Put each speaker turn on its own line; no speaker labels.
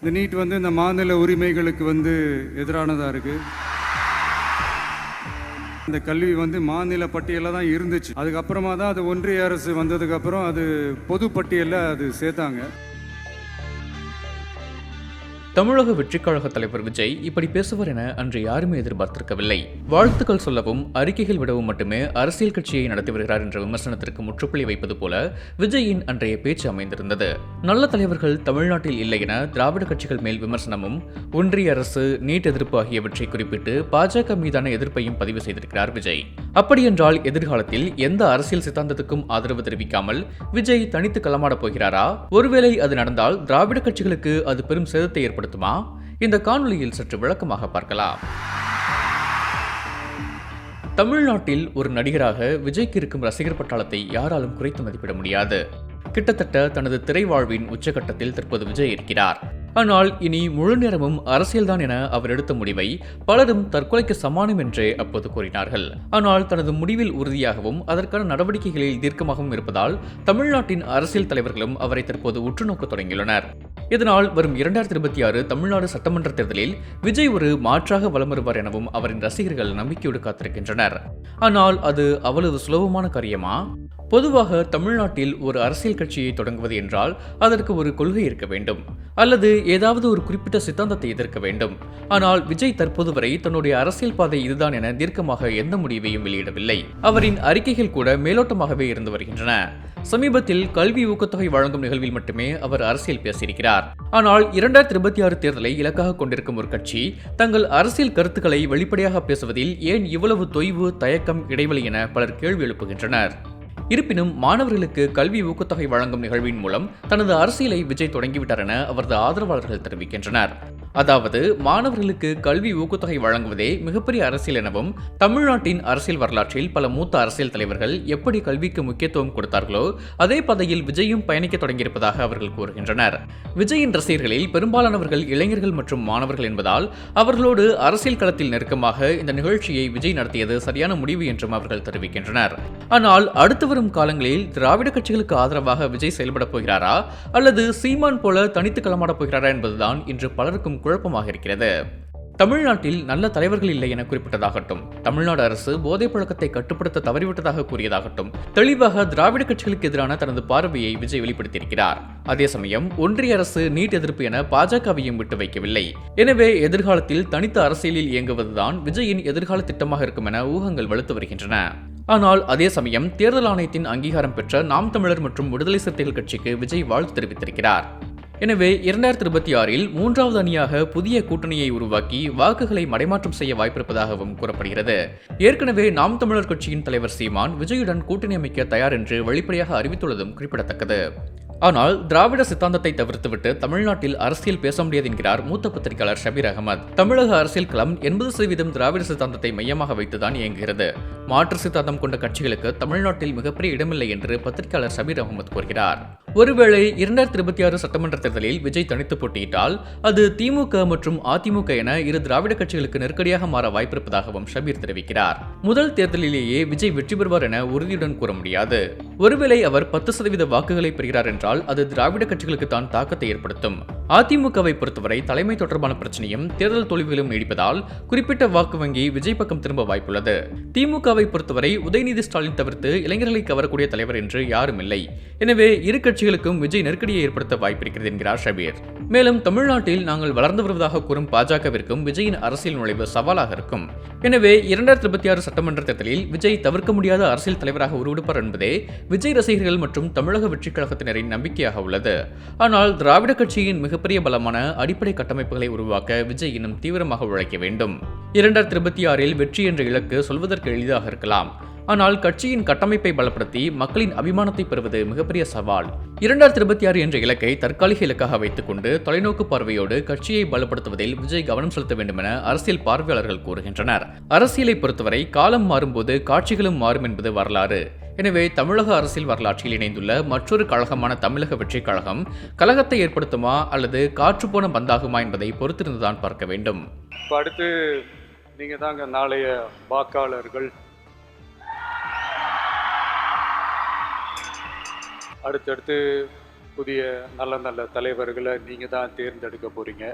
இந்த நீட் வந்து இந்த மாநில உரிமைகளுக்கு வந்து எதிரானதாக இருக்குது இந்த கல்வி வந்து மாநில பட்டியலில் தான் இருந்துச்சு அதுக்கப்புறமா தான் அது ஒன்றிய அரசு வந்ததுக்கப்புறம் அது பொது பட்டியலில் அது சேர்த்தாங்க
தமிழக வெற்றிக் கழக தலைவர் விஜய் இப்படி பேசுவார் என அன்று யாருமே எதிர்பார்த்திருக்கவில்லை வாழ்த்துக்கள் சொல்லவும் அறிக்கைகள் விடவும் மட்டுமே அரசியல் கட்சியை நடத்தி வருகிறார் என்ற விமர்சனத்திற்கு முற்றுப்புள்ளி வைப்பது போல விஜயின் அன்றைய பேச்சு அமைந்திருந்தது நல்ல தலைவர்கள் தமிழ்நாட்டில் இல்லை என திராவிட கட்சிகள் மேல் விமர்சனமும் ஒன்றிய அரசு நீட் எதிர்ப்பு ஆகியவற்றை குறிப்பிட்டு பாஜக மீதான எதிர்ப்பையும் பதிவு செய்திருக்கிறார் விஜய் அப்படியென்றால் எதிர்காலத்தில் எந்த அரசியல் சித்தாந்தத்துக்கும் ஆதரவு தெரிவிக்காமல் விஜய் தனித்து களமாடப் போகிறாரா ஒருவேளை அது நடந்தால் திராவிட கட்சிகளுக்கு அது பெரும் சேதத்தை ஏற்படும் பயன்படுத்துமா இந்த காணொலியில் சற்று விளக்கமாக பார்க்கலாம் தமிழ்நாட்டில் ஒரு நடிகராக விஜய்க்கு இருக்கும் ரசிகர் பட்டாளத்தை யாராலும் குறைத்து மதிப்பிட முடியாது கிட்டத்தட்ட தனது திரைவாழ்வின் உச்சகட்டத்தில் தற்போது விஜய் இருக்கிறார் ஆனால் இனி முழு நேரமும் அரசியல்தான் என அவர் எடுத்த முடிவை பலரும் தற்கொலைக்கு சமானம் என்றே அப்போது கூறினார்கள் ஆனால் தனது முடிவில் உறுதியாகவும் அதற்கான நடவடிக்கைகளில் தீர்க்கமாகவும் இருப்பதால் தமிழ்நாட்டின் அரசியல் தலைவர்களும் அவரை தற்போது உற்றுநோக்க தொடங்கியுள்ளனர் இதனால் வரும் இரண்டாயிரத்தி இருபத்தி ஆறு தமிழ்நாடு சட்டமன்ற தேர்தலில் விஜய் ஒரு மாற்றாக வலம் வருவார் எனவும் அவரின் ரசிகர்கள் நம்பிக்கையோடு காத்திருக்கின்றனர் ஆனால் அது அவ்வளவு சுலபமான காரியமா பொதுவாக தமிழ்நாட்டில் ஒரு அரசியல் கட்சியை தொடங்குவது என்றால் அதற்கு ஒரு கொள்கை இருக்க வேண்டும் அல்லது ஏதாவது ஒரு குறிப்பிட்ட சித்தாந்தத்தை எதிர்க்க வேண்டும் ஆனால் விஜய் தற்போது வரை தன்னுடைய அரசியல் பாதை இதுதான் என தீர்க்கமாக எந்த முடிவையும் வெளியிடவில்லை அவரின் அறிக்கைகள் கூட மேலோட்டமாகவே இருந்து வருகின்றன சமீபத்தில் கல்வி ஊக்கத்தொகை வழங்கும் நிகழ்வில் மட்டுமே அவர் அரசியல் பேசியிருக்கிறார் ஆனால் இரண்டாயிரத்தி இருபத்தி ஆறு தேர்தலை இலக்காக கொண்டிருக்கும் ஒரு கட்சி தங்கள் அரசியல் கருத்துக்களை வெளிப்படையாக பேசுவதில் ஏன் இவ்வளவு தொய்வு தயக்கம் இடைவெளி என பலர் கேள்வி எழுப்புகின்றனர் இருப்பினும் மாணவர்களுக்கு கல்வி ஊக்கத்தொகை வழங்கும் நிகழ்வின் மூலம் தனது அரசியலை விஜய் தொடங்கிவிட்டார் என அவரது ஆதரவாளர்கள் தெரிவிக்கின்றனர் அதாவது மாணவர்களுக்கு கல்வி ஊக்கத்தொகை வழங்குவதே மிகப்பெரிய அரசியல் எனவும் தமிழ்நாட்டின் அரசியல் வரலாற்றில் பல மூத்த அரசியல் தலைவர்கள் எப்படி கல்விக்கு முக்கியத்துவம் கொடுத்தார்களோ அதே பதையில் விஜயும் பயணிக்க தொடங்கியிருப்பதாக அவர்கள் கூறுகின்றனர் விஜயின் ரசிகர்களில் பெரும்பாலானவர்கள் இளைஞர்கள் மற்றும் மாணவர்கள் என்பதால் அவர்களோடு அரசியல் களத்தில் நெருக்கமாக இந்த நிகழ்ச்சியை விஜய் நடத்தியது சரியான முடிவு என்றும் அவர்கள் தெரிவிக்கின்றனர் ஆனால் அடுத்து வரும் காலங்களில் திராவிட கட்சிகளுக்கு ஆதரவாக விஜய் செயல்பட போகிறாரா அல்லது சீமான் போல தனித்து களமாடப் போகிறாரா என்பதுதான் இன்று பலருக்கும் குழப்பமாக இருக்கிறது தமிழ்நாட்டில் நல்ல தலைவர்கள் இல்லை என குறிப்பிட்டதாகட்டும் தமிழ்நாடு அரசு போதைப் பழக்கத்தை கட்டுப்படுத்த தவறிவிட்டதாக கூறியதாகட்டும் தெளிவாக திராவிட கட்சிகளுக்கு எதிரான தனது பார்வையை விஜய் வெளிப்படுத்தியிருக்கிறார் அதே சமயம் ஒன்றிய அரசு நீட் எதிர்ப்பு என பாஜகவையும் விட்டு வைக்கவில்லை எனவே எதிர்காலத்தில் தனித்த அரசியலில் இயங்குவதுதான் விஜயின் எதிர்கால திட்டமாக இருக்கும் என ஊகங்கள் வலுத்து வருகின்றன ஆனால் அதே சமயம் தேர்தல் ஆணையத்தின் அங்கீகாரம் பெற்ற நாம் தமிழர் மற்றும் விடுதலை சிறுத்தைகள் கட்சிக்கு விஜய் வாழ்த்து தெரிவித்திருக்கிறார் எனவே இரண்டாயிரத்தி இருபத்தி ஆறில் மூன்றாவது அணியாக புதிய கூட்டணியை உருவாக்கி வாக்குகளை மடைமாற்றம் செய்ய வாய்ப்பிருப்பதாகவும் கூறப்படுகிறது ஏற்கனவே நாம் தமிழர் கட்சியின் தலைவர் சீமான் விஜயுடன் கூட்டணி அமைக்க தயார் என்று வெளிப்படையாக அறிவித்துள்ளதும் குறிப்பிடத்தக்கது ஆனால் திராவிட சித்தாந்தத்தை தவிர்த்துவிட்டு தமிழ்நாட்டில் அரசியல் பேச முடியாது என்கிறார் மூத்த பத்திரிகையாளர் ஷபீர் அகமது தமிழக அரசியல் களம் எண்பது சதவீதம் திராவிட சித்தாந்தத்தை மையமாக வைத்துதான் இயங்குகிறது மாற்று சித்தாந்தம் கொண்ட கட்சிகளுக்கு தமிழ்நாட்டில் மிகப்பெரிய இடமில்லை என்று பத்திரிகையாளர் ஷபீர் அகமது கூறுகிறார் ஒருவேளை இரண்டாயிரத்தி இருபத்தி ஆறு சட்டமன்ற தேர்தலில் விஜய் தனித்து போட்டியிட்டால் அது திமுக மற்றும் அதிமுக என இரு திராவிட கட்சிகளுக்கு நெருக்கடியாக மாற வாய்ப்பிருப்பதாகவும் ஷபீர் தெரிவிக்கிறார் முதல் தேர்தலிலேயே விஜய் வெற்றி பெறுவார் என உறுதியுடன் கூற முடியாது ஒருவேளை அவர் பத்து சதவீத வாக்குகளை பெறுகிறார் என்றால் அது திராவிட கட்சிகளுக்கு தான் தாக்கத்தை ஏற்படுத்தும் அதிமுகவை பொறுத்தவரை தலைமை தொடர்பான பிரச்சனையும் தேர்தல் தோல்விகளும் நீடிப்பதால் குறிப்பிட்ட வாக்கு வங்கி விஜய் பக்கம் திரும்ப வாய்ப்புள்ளது திமுகவை பொறுத்தவரை உதயநிதி ஸ்டாலின் தவிர்த்து இளைஞர்களை கவரக்கூடிய தலைவர் என்று யாரும் இல்லை எனவே இரு கட்சிகள் கட்சிகளுக்கும் விஜய் நெருக்கடியை ஏற்படுத்த வாய்ப்பிருக்கிறது என்கிறார் ஷபீர் மேலும் தமிழ்நாட்டில் நாங்கள் வளர்ந்து வருவதாக கூறும் பாஜகவிற்கும் விஜயின் அரசியல் நுழைவு சவாலாக இருக்கும் எனவே இரண்டாயிரத்தி இருபத்தி ஆறு சட்டமன்ற தேர்தலில் விஜய் தவிர்க்க முடியாத அரசியல் தலைவராக உருவெடுப்பார் என்பதே விஜய் ரசிகர்கள் மற்றும் தமிழக வெற்றிக் கழகத்தினரின் நம்பிக்கையாக உள்ளது ஆனால் திராவிட கட்சியின் மிகப்பெரிய பலமான அடிப்படை கட்டமைப்புகளை உருவாக்க விஜய் இன்னும் தீவிரமாக உழைக்க வேண்டும் இரண்டாயிரத்தி இருபத்தி ஆறில் வெற்றி என்ற இலக்கு சொல்வதற்கு எளிதாக இருக்கலாம் ஆனால் கட்சியின் கட்டமைப்பை பலப்படுத்தி மக்களின் அபிமானத்தை பெறுவது மிகப்பெரிய சவால் இரண்டாயிரத்தி இருபத்தி ஆறு என்ற இலக்கை தற்காலிக இலக்காக வைத்துக்கொண்டு தொலைநோக்கு பார்வையோடு கட்சியை பலப்படுத்துவதில் விஜய் கவனம் செலுத்த வேண்டும் என அரசியல் பார்வையாளர்கள் கூறுகின்றனர் அரசியலை பொறுத்தவரை காலம் மாறும்போது காட்சிகளும் மாறும் என்பது வரலாறு எனவே தமிழக அரசியல் வரலாற்றில் இணைந்துள்ள மற்றொரு கழகமான தமிழக வெற்றி கழகம் கழகத்தை ஏற்படுத்துமா அல்லது காற்று போன பந்தாகுமா என்பதை பொறுத்திருந்துதான் பார்க்க வேண்டும்
அடுத்து நீங்கள் தாங்க நாளைய வாக்காளர்கள் அடுத்தடுத்து புதிய நல்ல நல்ல தலைவர்களை நீங்கள் தான் தேர்ந்தெடுக்க போகிறீங்க